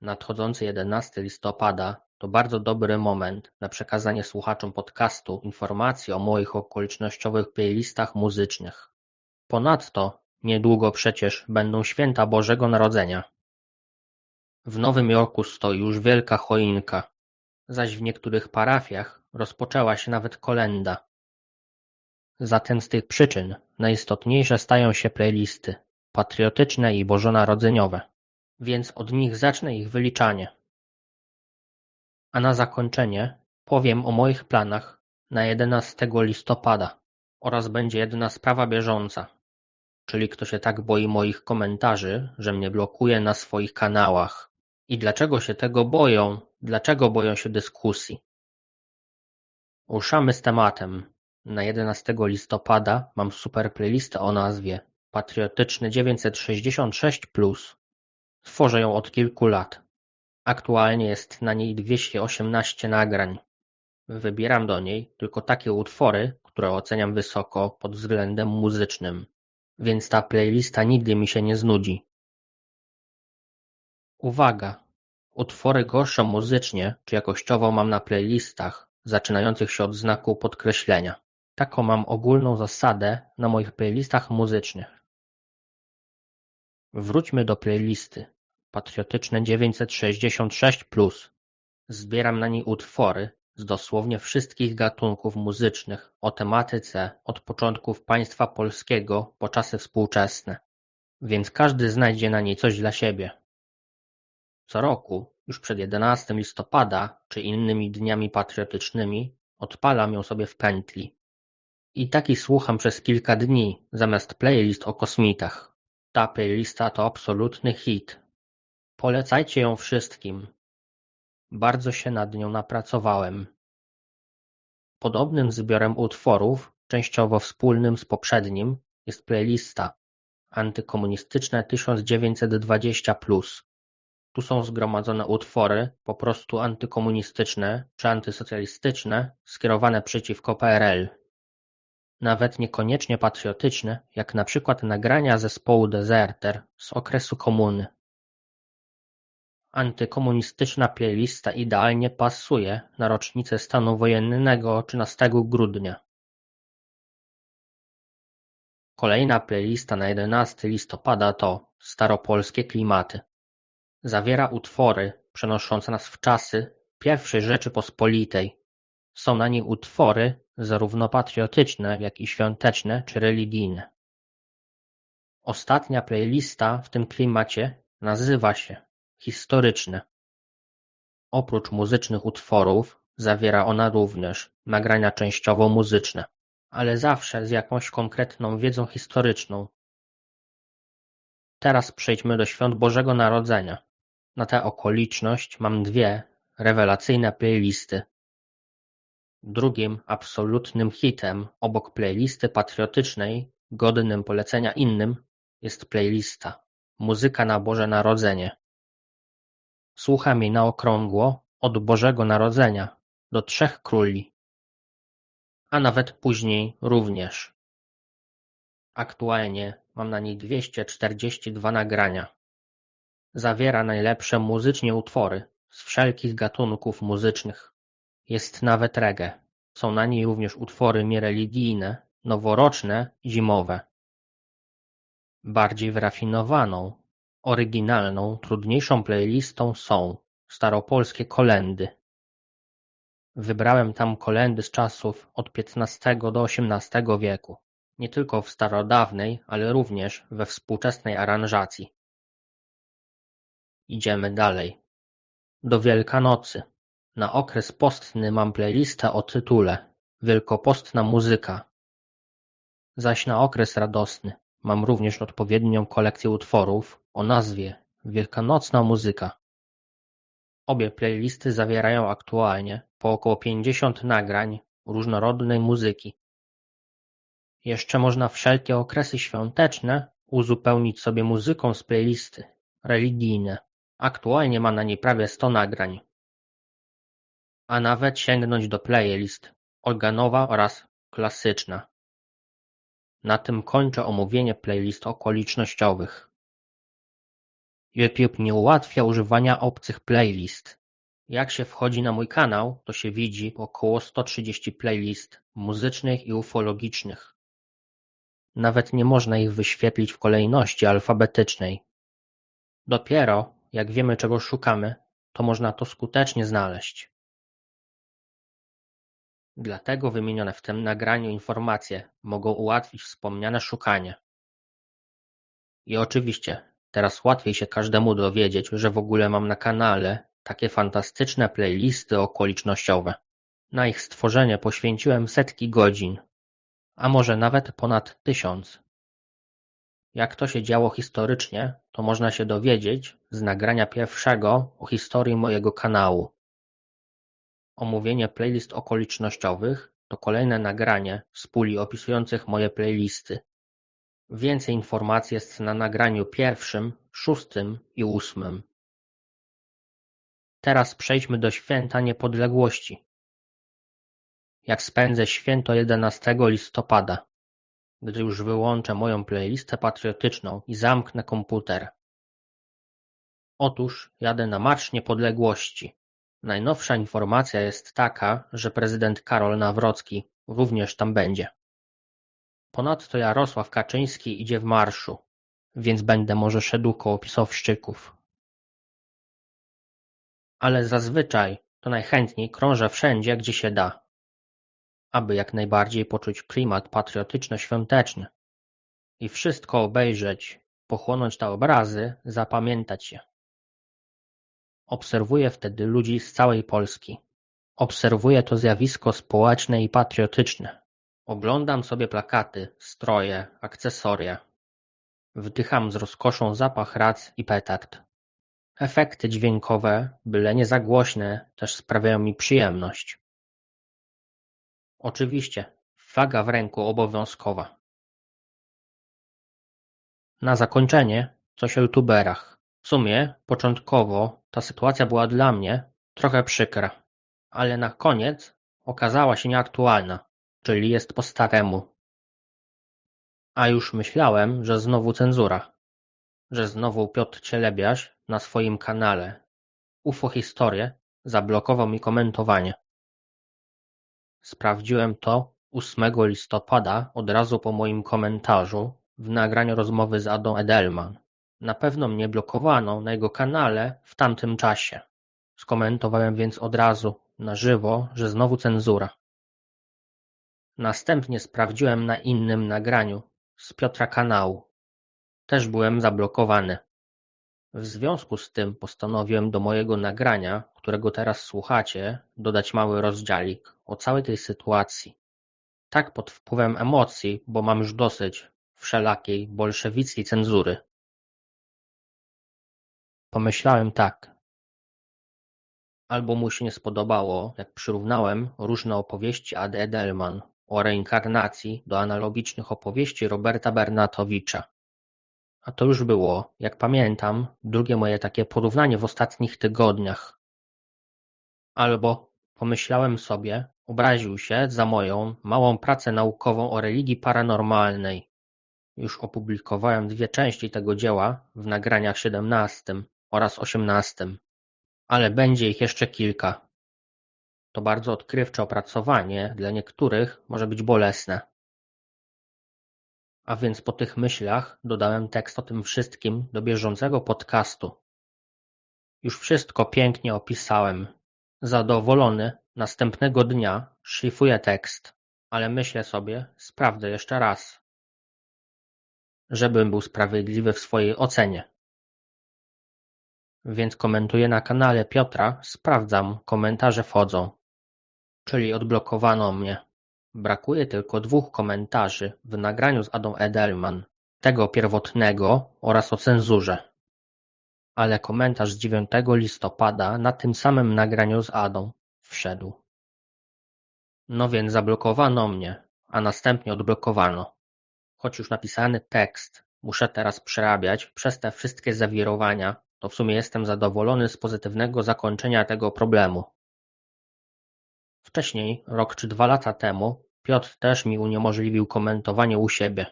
Nadchodzący jedenasty listopada to bardzo dobry moment na przekazanie słuchaczom podcastu informacji o moich okolicznościowych playlistach muzycznych. Ponadto niedługo przecież będą święta Bożego Narodzenia. W Nowym Jorku stoi już wielka choinka, zaś w niektórych parafiach rozpoczęła się nawet kolenda. Zatem z tych przyczyn najistotniejsze stają się playlisty patriotyczne i bożonarodzeniowe, więc od nich zacznę ich wyliczanie. A na zakończenie powiem o moich planach na jedenastego listopada oraz będzie jedna sprawa bieżąca, czyli kto się tak boi moich komentarzy, że mnie blokuje na swoich kanałach. I dlaczego się tego boją? Dlaczego boją się dyskusji? Ruszamy z tematem. Na jedenastego listopada mam super playlistę o nazwie Patriotyczny dziewięćset sześćdziesiąt plus. Tworzę ją od kilku lat. Aktualnie jest na niej dwieście osiemnaście nagrań. Wybieram do niej tylko takie utwory, które oceniam wysoko pod względem muzycznym, więc ta playlista nigdy mi się nie znudzi. Uwaga! Utwory gorsze muzycznie czy jakościowo mam na playlistach, zaczynających się od znaku podkreślenia. Taką mam ogólną zasadę na moich playlistach muzycznych. Wróćmy do playlisty. Patriotyczne dziewięćset sześćdziesiąt plus. Zbieram na niej utwory z dosłownie wszystkich gatunków muzycznych o tematyce od początków państwa polskiego po czasy współczesne, więc każdy znajdzie na niej coś dla siebie. Co roku, już przed jedenastym listopada czy innymi dniami patriotycznymi, odpalam ją sobie w pętli. I taki słucham przez kilka dni, zamiast playlist o kosmitach. Ta playlista to absolutny hit. Polecajcie ją wszystkim. Bardzo się nad nią napracowałem. Podobnym zbiorem utworów, częściowo wspólnym z poprzednim, jest playlista Antykomunistyczne 1920 plus. Tu są zgromadzone utwory po prostu antykomunistyczne czy antysocjalistyczne skierowane przeciwko PRL. Nawet niekoniecznie patriotyczne, jak na przykład nagrania zespołu Deserter z okresu komuny. Antykomunistyczna playlista idealnie pasuje na rocznicę stanu wojennego trzynastego grudnia. Kolejna playlista na jedenasty listopada to Staropolskie klimaty. Zawiera utwory przenoszące nas w czasy pierwszej Rzeczypospolitej. Są na niej utwory zarówno patriotyczne, jak i świąteczne czy religijne. Ostatnia playlista w tym klimacie nazywa się Historyczne. Oprócz muzycznych utworów zawiera ona również nagrania częściowo muzyczne, ale zawsze z jakąś konkretną wiedzą historyczną. Teraz przejdźmy do świąt Bożego Narodzenia. Na tę okoliczność mam dwie rewelacyjne playlisty. Drugim absolutnym hitem obok playlisty patriotycznej, godnym polecenia innym, jest playlista Muzyka na Boże Narodzenie. Słucham jej na okrągło od Bożego Narodzenia do Trzech Króli, a nawet później również. Aktualnie mam na niej dwieście czterdzieści dwa nagrania. Zawiera najlepsze muzycznie utwory z wszelkich gatunków muzycznych. Jest nawet reggae. Są na niej również utwory niereligijne, noworoczne, zimowe. Bardziej wyrafinowaną, oryginalną, trudniejszą playlistą są staropolskie kolendy. Wybrałem tam kolendy z czasów od XV do XVIII wieku, nie tylko w starodawnej, ale również we współczesnej aranżacji. Idziemy dalej. Do Wielkanocy. Na okres postny mam playlistę o tytule Wielkopostna muzyka. Zaś na okres radosny mam również odpowiednią kolekcję utworów o nazwie Wielkanocna muzyka. Obie playlisty zawierają aktualnie po około pięćdziesiąt nagrań różnorodnej muzyki. Jeszcze można wszelkie okresy świąteczne uzupełnić sobie muzyką z playlisty religijne. Aktualnie ma na niej prawie sto nagrań. A nawet sięgnąć do playlist organowa oraz klasyczna. Na tym kończę omówienie playlist okolicznościowych. YouTube nie ułatwia używania obcych playlist. Jak się wchodzi na mój kanał, to się widzi około sto trzydzieści playlist muzycznych i ufologicznych. Nawet nie można ich wyświetlić w kolejności alfabetycznej. Dopiero, jak wiemy czego szukamy, to można to skutecznie znaleźć. Dlatego wymienione w tym nagraniu informacje mogą ułatwić wspomniane szukanie. I oczywiście, teraz łatwiej się każdemu dowiedzieć, że w ogóle mam na kanale takie fantastyczne playlisty okolicznościowe. Na ich stworzenie poświęciłem setki godzin, a może nawet ponad tysiąc. Jak to się działo historycznie, to można się dowiedzieć z nagrania pierwszego o historii mojego kanału. Omówienie playlist okolicznościowych to kolejne nagranie z puli opisujących moje playlisty. Więcej informacji jest na nagraniu pierwszym, szóstym i ósmym. Teraz przejdźmy do święta niepodległości. Jak spędzę święto jedenastego listopada, gdy już wyłączę moją playlistę patriotyczną i zamknę komputer. Otóż jadę na Marsz Niepodległości. Najnowsza informacja jest taka, że prezydent Karol Nawrocki również tam będzie. Ponadto Jarosław Kaczyński idzie w marszu, więc będę może szedł koło pisowszczyków. Ale zazwyczaj to najchętniej krążę wszędzie, gdzie się da, aby jak najbardziej poczuć klimat patriotyczno-świąteczny i wszystko obejrzeć, pochłonąć te obrazy, zapamiętać je. Obserwuję wtedy ludzi z całej Polski. Obserwuję to zjawisko społeczne i patriotyczne. Oglądam sobie plakaty, stroje, akcesoria. Wdycham z rozkoszą zapach rac i petard. Efekty dźwiękowe, byle nie za głośne, też sprawiają mi przyjemność. Oczywiście, flaga w ręku obowiązkowa. Na zakończenie coś o youtuberach. W sumie, początkowo, ta sytuacja była dla mnie trochę przykra, ale na koniec okazała się nieaktualna, czyli jest po staremu. A już myślałem, że znowu cenzura, że znowu Piotr Cielebiaś na swoim kanale UFO Historię zablokował mi komentowanie. Sprawdziłem to ósmego listopada od razu po moim komentarzu w nagraniu rozmowy z Adą Edelman. Na pewno mnie blokowano na jego kanale w tamtym czasie. Skomentowałem więc od razu, na żywo, że znowu cenzura. Następnie sprawdziłem na innym nagraniu, z Piotra kanału. Też byłem zablokowany. W związku z tym postanowiłem do mojego nagrania, którego teraz słuchacie, dodać mały rozdziałik o całej tej sytuacji. Tak pod wpływem emocji, bo mam już dosyć wszelakiej bolszewickiej cenzury. Pomyślałem tak. Albo mu się nie spodobało, jak przyrównałem różne opowieści Ady Edelman o reinkarnacji do analogicznych opowieści Roberta Bernatowicza. A to już było, jak pamiętam, drugie moje takie porównanie w ostatnich tygodniach. Albo, pomyślałem sobie, obraził się za moją małą pracę naukową o religii paranormalnej. Już opublikowałem dwie części tego dzieła w nagraniach siedemnastym oraz osiemnastym, ale będzie ich jeszcze kilka. To bardzo odkrywcze opracowanie dla niektórych może być bolesne. A więc po tych myślach dodałem tekst o tym wszystkim do bieżącego podcastu. Już wszystko pięknie opisałem. Zadowolony, następnego dnia szlifuję tekst, ale myślę sobie, sprawdzę jeszcze raz. Żebym był sprawiedliwy w swojej ocenie. Więc komentuję na kanale Piotra, sprawdzam, komentarze wchodzą. Czyli odblokowano mnie. Brakuje tylko dwóch komentarzy w nagraniu z Adą Edelman, tego pierwotnego oraz o cenzurze. Ale komentarz z dziewiątego listopada na tym samym nagraniu z Adą wszedł. No więc zablokowano mnie, a następnie odblokowano. Choć już napisany tekst muszę teraz przerabiać przez te wszystkie zawirowania, to w sumie jestem zadowolony z pozytywnego zakończenia tego problemu. Wcześniej, rok czy dwa lata temu, Piotr też mi uniemożliwił komentowanie u siebie,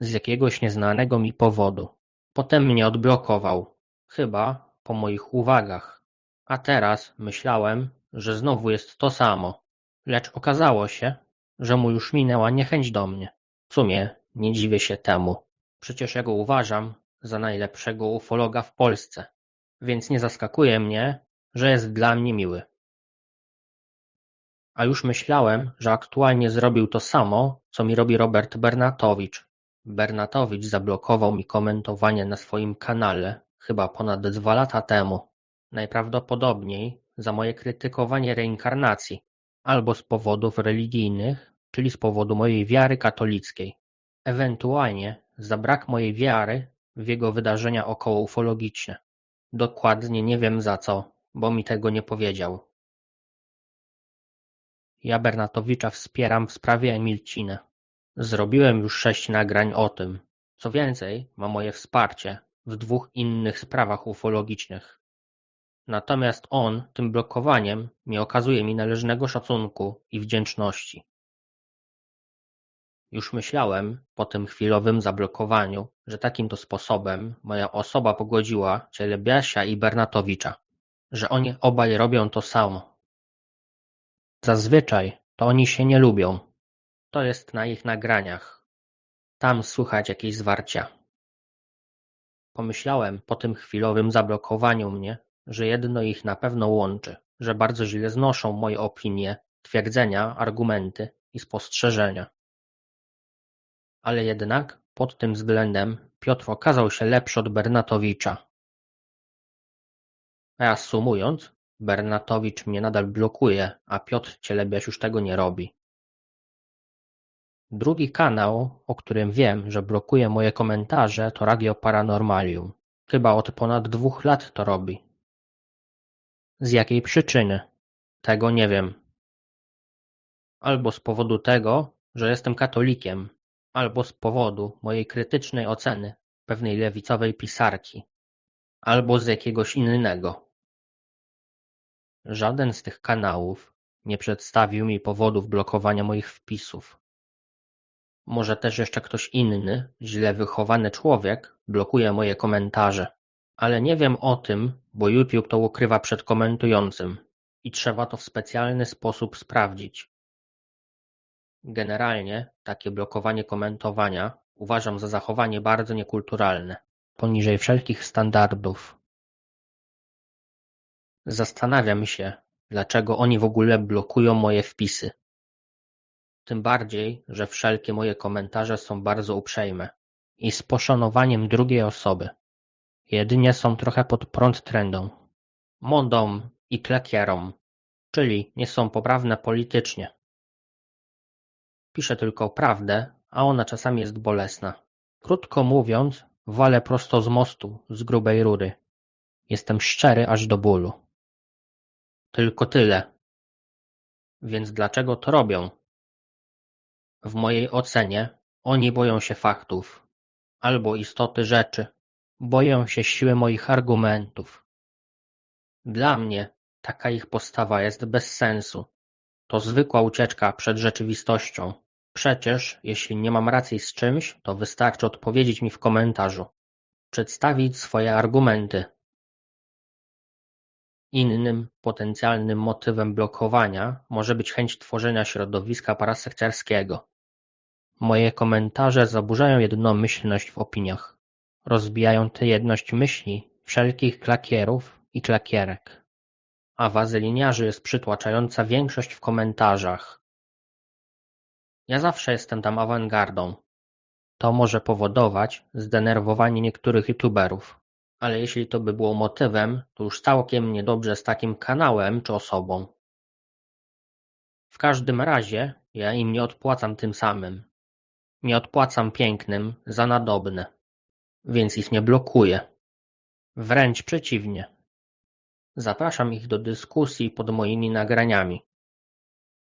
z jakiegoś nieznanego mi powodu. Potem mnie odblokował. Chyba po moich uwagach. A teraz myślałem, że znowu jest to samo. Lecz okazało się, że mu już minęła niechęć do mnie. W sumie nie dziwię się temu. Przecież ja go uważam za najlepszego ufologa w Polsce, więc nie zaskakuje mnie, że jest dla mnie miły. A już myślałem, że aktualnie zrobił to samo, co mi robi Robert Bernatowicz. Bernatowicz zablokował mi komentowanie na swoim kanale chyba ponad dwa lata temu. Najprawdopodobniej za moje krytykowanie reinkarnacji, albo z powodów religijnych, czyli z powodu mojej wiary katolickiej. Ewentualnie za brak mojej wiary w jego wydarzenia okołoufologiczne. Dokładnie nie wiem za co, bo mi tego nie powiedział. Ja Bernatowicza wspieram w sprawie Emilciny. Zrobiłem już sześć nagrań o tym. Co więcej, ma moje wsparcie w dwóch innych sprawach ufologicznych. Natomiast on tym blokowaniem nie okazuje mi należnego szacunku i wdzięczności. Już myślałem, po tym chwilowym zablokowaniu, że takim to sposobem moja osoba pogodziła Cielebiasia i Bernatowicza, że oni obaj robią to samo. Zazwyczaj to oni się nie lubią. To jest na ich nagraniach. Tam słychać jakieś zwarcia. Pomyślałem po tym chwilowym zablokowaniu mnie, że jedno ich na pewno łączy, że bardzo źle znoszą moje opinie, twierdzenia, argumenty i spostrzeżenia. Ale jednak pod tym względem Piotr okazał się lepszy od Bernatowicza. Reasumując, Bernatowicz mnie nadal blokuje, a Piotr Cielebiaś już tego nie robi. Drugi kanał, o którym wiem, że blokuje moje komentarze to Radio Paranormalium. Chyba od ponad dwóch lat to robi. Z jakiej przyczyny? Tego nie wiem. Albo z powodu tego, że jestem katolikiem, albo z powodu mojej krytycznej oceny pewnej lewicowej pisarki, albo z jakiegoś innego. Żaden z tych kanałów nie przedstawił mi powodów blokowania moich wpisów. Może też jeszcze ktoś inny, źle wychowany człowiek, blokuje moje komentarze. Ale nie wiem o tym, bo YouTube to ukrywa przed komentującym i trzeba to w specjalny sposób sprawdzić. Generalnie takie blokowanie komentowania uważam za zachowanie bardzo niekulturalne, poniżej wszelkich standardów. Zastanawiam się, dlaczego oni w ogóle blokują moje wpisy. Tym bardziej, że wszelkie moje komentarze są bardzo uprzejme i z poszanowaniem drugiej osoby. Jedynie są trochę pod prąd trendą, modą i klekierą, czyli nie są poprawne politycznie. Piszę tylko prawdę, a ona czasami jest bolesna. Krótko mówiąc, walę prosto z mostu, z grubej rury. Jestem szczery aż do bólu. Tylko tyle. Więc dlaczego to robią? W mojej ocenie oni boją się faktów, albo istoty rzeczy, boją się siły moich argumentów. Dla mnie taka ich postawa jest bez sensu. To zwykła ucieczka przed rzeczywistością. Przecież, jeśli nie mam racji z czymś, to wystarczy odpowiedzieć mi w komentarzu. Przedstawić swoje argumenty. Innym potencjalnym motywem blokowania może być chęć tworzenia środowiska parasekciarskiego. Moje komentarze zaburzają jednomyślność w opiniach. Rozbijają tę jedność myśli wszelkich klakierów i klakierek. A wazeliniarzy jest przytłaczająca większość w komentarzach. Ja zawsze jestem tam awangardą. To może powodować zdenerwowanie niektórych youtuberów. Ale jeśli to by było motywem, to już całkiem niedobrze z takim kanałem czy osobą. W każdym razie ja im nie odpłacam tym samym. Nie odpłacam pięknym za nadobne, więc ich nie blokuję. Wręcz przeciwnie. Zapraszam ich do dyskusji pod moimi nagraniami.